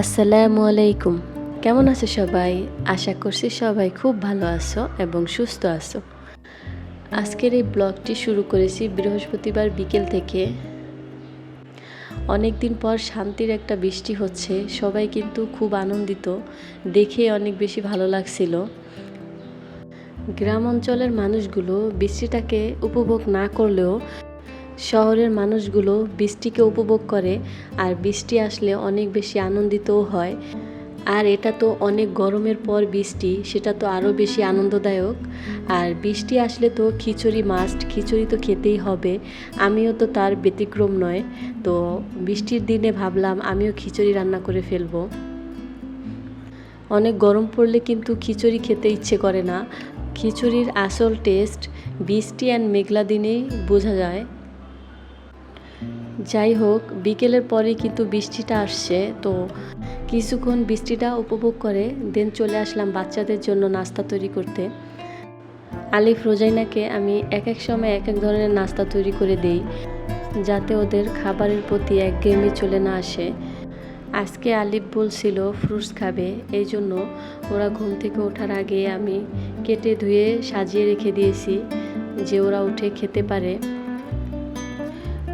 আসসালামু আলাইকুম। কেমন আছো সবাই? আশা করছি সবাই খুব ভালো আছো এবং সুস্থ আছো। আজকের এই ব্লগটি শুরু করেছি বৃহস্পতিবার বিকেল থেকে। অনেক দিন পর শান্তির একটা বৃষ্টি হচ্ছে, সবাই কিন্তু খুব আনন্দিত। দেখে অনেক বেশি ভালো লাগছিল। গ্রাম অঞ্চলের মানুষগুলো বৃষ্টিটাকে উপভোগ না করলেও শহরের মানুষগুলো বৃষ্টিকে উপভোগ করে আর বৃষ্টি আসলে অনেক বেশি আনন্দিতও হয়। আর এটা তো অনেক গরমের পর বৃষ্টি, সেটা তো আরও বেশি আনন্দদায়ক। আর বৃষ্টি আসলে তো খিচুড়ি মাস্ট খিচুড়ি তো খেতেই হবে। আমিও তো তার ব্যতিক্রম নয়। তো বৃষ্টির দিনে ভাবলাম আমিও খিচুড়ি রান্না করে ফেলব। অনেক গরম পড়লে কিন্তু খিচুড়ি খেতে ইচ্ছে করে না। খিচুড়ির আসল টেস্ট বৃষ্টি অ্যান্ড মেঘলা দিনেই বোঝা যায়। যাই হোক, বিকেলের পরে কিন্তু বৃষ্টিটা আসছে, তো কিছুক্ষণ বৃষ্টিটা উপভোগ করে দেন চলে আসলাম বাচ্চাদের জন্য নাস্তা তৈরি করতে। আলিফ রোজাইনাকে আমি এক এক সময় এক এক ধরনের নাস্তা তৈরি করে দেই, যাতে ওদের খাবারের প্রতি এক একঘেয়েমি চলে না আসে। আজকে আলিফ বলছিল, ফ্রুটস খাবে। এই জন্য ওরা ঘুম থেকে ওঠার আগে আমি কেটে ধুয়ে সাজিয়ে রেখে দিয়েছি, যে ওরা উঠে খেতে পারে।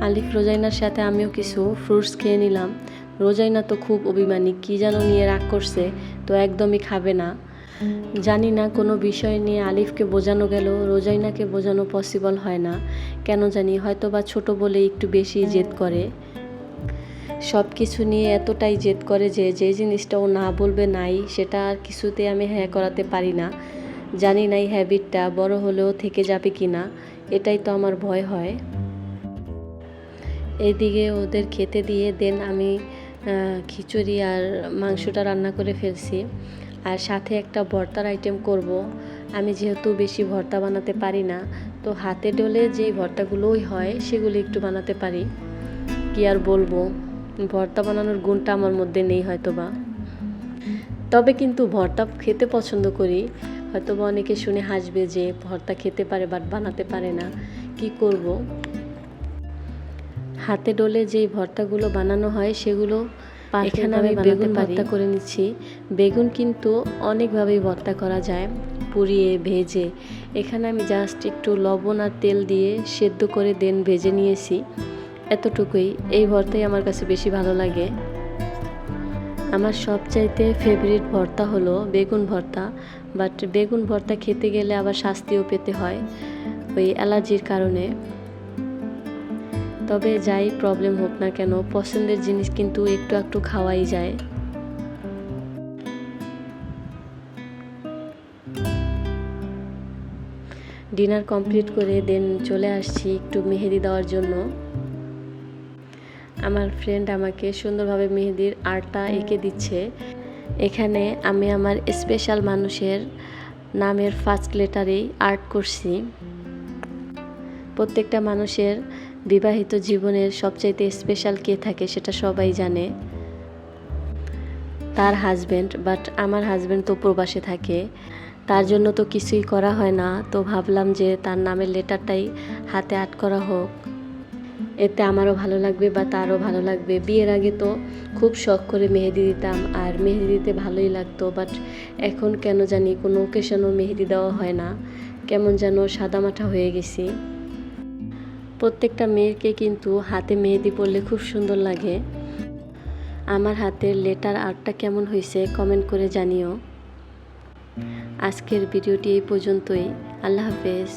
আলিফ রোজাইনার সাথে আমিও কিছু ফ্রুটস খেয়ে নিলাম। রোজাইনা তো খুব অভিমানী, কী যেন নিয়ে রাগ করছে, তো একদমই খাবে না। জানি না, কোনো বিষয় নিয়ে আলিফকে বোঝানো গেল, রোজাইনাকে বোঝানো পসিবল হয় না। কেন জানি হয়তো বা ছোটো বলে একটু বেশি জেদ করে। সব কিছু নিয়ে এতটাই জেদ করে যে যে জিনিসটা ও না বলবে নাই, সেটা আর কিছুতে আমি হ্যাঁ করাতে পারি না। জানি না এই হ্যাবিটটা বড় হলেও থেকে যাবে কি না এটাই তো আমার ভয় হয়। এদিকে ওদের খেতে দিয়ে দেন আমি খিচুড়ি আর মাংসটা রান্না করে ফেলছি। আর সাথে একটা ভর্তার আইটেম করব। আমি যেহেতু বেশি ভর্তা বানাতে পারি না, তো হাতে ডলে যেই ভর্তাগুলোই হয় সেগুলো একটু বানাতে পারি। কি আর বলব? ভর্তা বানানোর গুণটা আমার মধ্যে নেই হয়তো বা তবে কিন্তু ভর্তা খেতে পছন্দ করি। হয়তো বা অনেকে শুনে হাসবে যে ভর্তা খেতে পারে বাট বানাতে পারে না। কি করব? হাতে ডলে যেই ভর্তাগুলো বানানো হয় সেগুলো এখানে আমি বেগুন ভর্তা করে নিচ্ছি। বেগুন কিন্তু অনেকভাবেই ভর্তা করা যায় পুড়িয়ে ভেজে। এখানে আমি জাস্ট একটু লবণ আর তেল দিয়ে সেদ্ধ করে দেন ভেজে নিয়েছি। এতটুকুই। এই ভর্তাই আমার কাছে বেশি ভালো লাগে। আমার সবচাইতে ফেভারিট ভর্তা হলো বেগুন ভর্তা বাট বেগুন ভর্তা খেতে গেলে আবার শাস্তিও পেতে হয় ওই অ্যালার্জির কারণে। তবে যাই প্রবলেম হোক না কেন, পছন্দের জিনিস কিন্তু একটু একটু খাওয়াই যায়। ডিনার কমপ্লিট করে দেন চলে আসছি একটু মেহেদি দেওয়ার জন্য। আমার ফ্রেন্ড আমাকে সুন্দরভাবে মেহেদির আর্টটা এঁকে দিচ্ছে। এখানে আমি আমার স্পেশাল মানুষের নামের ফার্স্ট লেটারেই আর্ট করছি। প্রত্যেকটা মানুষের বিবাহিত জীবনের সবচাইতে স্পেশাল কে থাকে সেটা সবাই জানে। তার হাজব্যান্ড বাট আমার হাজব্যান্ড তো প্রবাসে থাকে। তার জন্য তো কিছুই করা হয় না। তো ভাবলাম যে তার নামের লেটারটাই হাতে আট করা হোক। এতে আমারও ভালো লাগবে বা তারও ভালো লাগবে। বিয়ের আগে তো খুব শখ করে মেহেদি দিতাম। আর মেহেদি দিতে ভালোই লাগতো বাট এখন কেন জানি কোনো ওকেশনও মেহেদি দেওয়া হয় না। কেমন যেন সাদামাঠা হয়ে গেছি। প্রত্যেকটা মেয়েকে কিন্তু হাতে মেহেদি পরলে খুব সুন্দর লাগে। আমার হাতের লেটার আর্টটা কেমন হয়েছে কমেন্ট করে জানিও। আজকের ভিডিওটি এই পর্যন্তই। আল্লাহ হাফেজ।